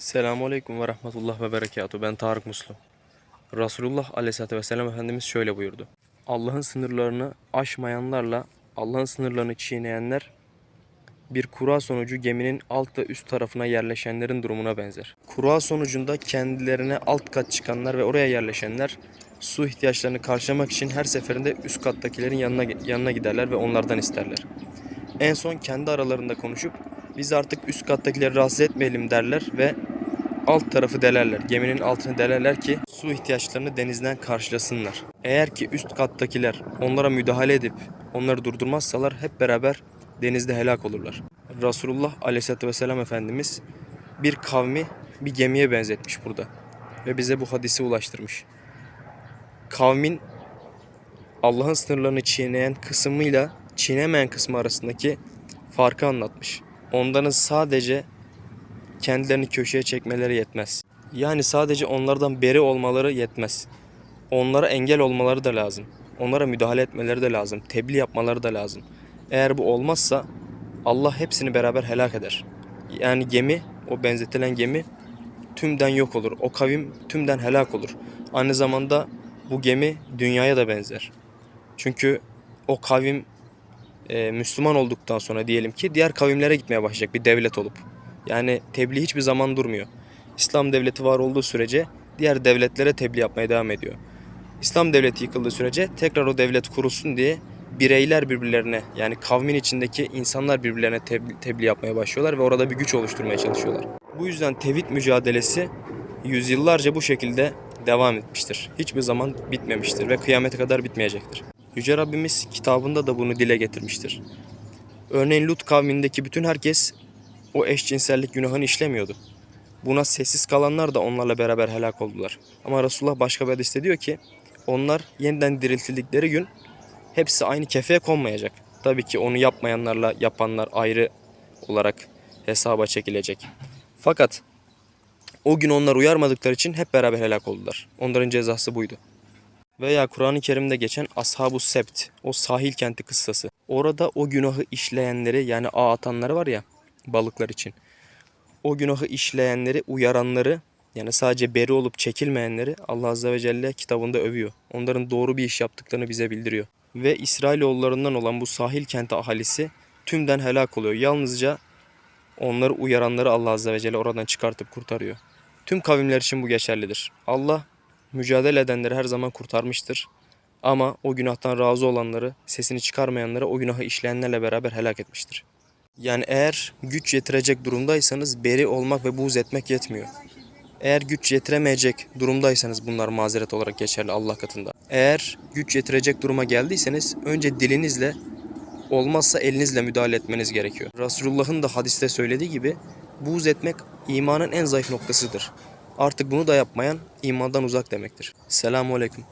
Selamun Aleyküm ve Rahmetullah ve Berekatuhu. Ben Tarık Muslu. Resulullah Aleyhisselatü Vesselam Efendimiz şöyle buyurdu. Allah'ın sınırlarını aşmayanlarla Allah'ın sınırlarını çiğneyenler bir kura sonucu geminin alt ve üst tarafına yerleşenlerin durumuna benzer. Kura sonucunda kendilerine alt kat çıkanlar ve oraya yerleşenler su ihtiyaçlarını karşılamak için her seferinde üst kattakilerin yanına yanına giderler ve onlardan isterler. En son kendi aralarında konuşup biz artık üst kattakileri rahatsız etmeyelim derler ve alt tarafı delerler. Geminin altını delerler ki su ihtiyaçlarını denizden karşılasınlar. Eğer ki üst kattakiler onlara müdahale edip onları durdurmazsalar hep beraber denizde helak olurlar. Resulullah Aleyhisselatü Vesselam Efendimiz bir kavmi bir gemiye benzetmiş burada. Ve bize bu hadisi ulaştırmış. Kavmin Allah'ın sınırlarını çiğneyen kısmıyla çiğnemeyen kısmı arasındaki farkı anlatmış. Onların sadece kendilerini köşeye çekmeleri yetmez. Yani sadece onlardan beri olmaları yetmez. Onlara engel olmaları da lazım. Onlara müdahale etmeleri de lazım. Tebliğ yapmaları da lazım. Eğer bu olmazsa Allah hepsini beraber helak eder. Yani gemi, o benzetilen gemi tümden yok olur. O kavim tümden helak olur. Aynı zamanda bu gemi dünyaya da benzer. Çünkü o kavim e, Müslüman olduktan sonra diyelim ki diğer kavimlere gitmeye başlayacak bir devlet olup. Yani tebliğ hiçbir zaman durmuyor. İslam devleti var olduğu sürece diğer devletlere tebliğ yapmaya devam ediyor. İslam devleti yıkıldığı sürece tekrar o devlet kurulsun diye bireyler birbirlerine yani kavmin içindeki insanlar birbirlerine tebliğ, tebliğ yapmaya başlıyorlar ve orada bir güç oluşturmaya çalışıyorlar. Bu yüzden tevhid mücadelesi yüzyıllarca bu şekilde devam etmiştir. Hiçbir zaman bitmemiştir ve kıyamete kadar bitmeyecektir. Yüce Rabbimiz kitabında da bunu dile getirmiştir. Örneğin Lut kavmindeki bütün herkes o eşcinsellik günahını işlemiyordu. Buna sessiz kalanlar da onlarla beraber helak oldular. Ama Resulullah başka bir hadiste diyor ki onlar yeniden diriltildikleri gün hepsi aynı kefeye konmayacak. Tabii ki onu yapmayanlarla yapanlar ayrı olarak hesaba çekilecek. Fakat o gün onlar uyarmadıkları için hep beraber helak oldular. Onların cezası buydu. Veya Kur'an-ı Kerim'de geçen Ashab-ı Sebt, o sahil kenti kıssası. Orada o günahı işleyenleri yani ağ atanları var ya balıklar için. O günahı işleyenleri, uyaranları yani sadece beri olup çekilmeyenleri Allah Azze ve Celle kitabında övüyor. Onların doğru bir iş yaptıklarını bize bildiriyor. Ve İsrailoğullarından olan bu sahil kenti ahalisi tümden helak oluyor. Yalnızca onları uyaranları Allah Azze ve Celle oradan çıkartıp kurtarıyor. Tüm kavimler için bu geçerlidir. Allah mücadele edenleri her zaman kurtarmıştır. Ama o günahtan razı olanları, sesini çıkarmayanları o günahı işleyenlerle beraber helak etmiştir. Yani eğer güç yetirecek durumdaysanız beri olmak ve buğz etmek yetmiyor. Eğer güç yetiremeyecek durumdaysanız bunlar mazeret olarak geçerli Allah katında. Eğer güç yetirecek duruma geldiyseniz önce dilinizle olmazsa elinizle müdahale etmeniz gerekiyor. Resulullah'ın da hadiste söylediği gibi buğz etmek imanın en zayıf noktasıdır. Artık bunu da yapmayan imandan uzak demektir. Selamun Aleyküm.